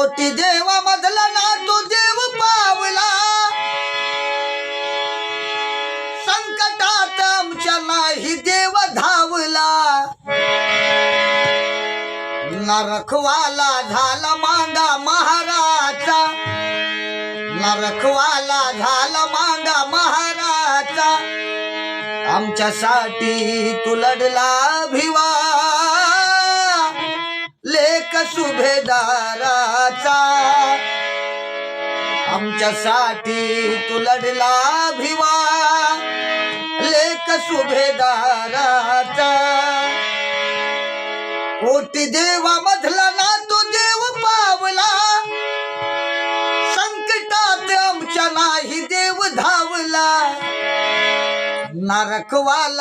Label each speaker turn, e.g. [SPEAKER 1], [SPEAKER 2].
[SPEAKER 1] कोटी देवा मधला ना तो देव पावला. संकटात आमच्या नाही देव धावला. नरखवाला झाला मांगा महाराजा. नरखवाला झाला मांगा महाराजा. आमच्यासाठी तू लढला भिवा. सुभेदाराचा आमच्यासाठी तू लढला भिवा. लेख सुभेदाराचा कोटी देवा मधला ना तो देव पावला. संकटात आमच्या नाही देव धावला. नरकवाला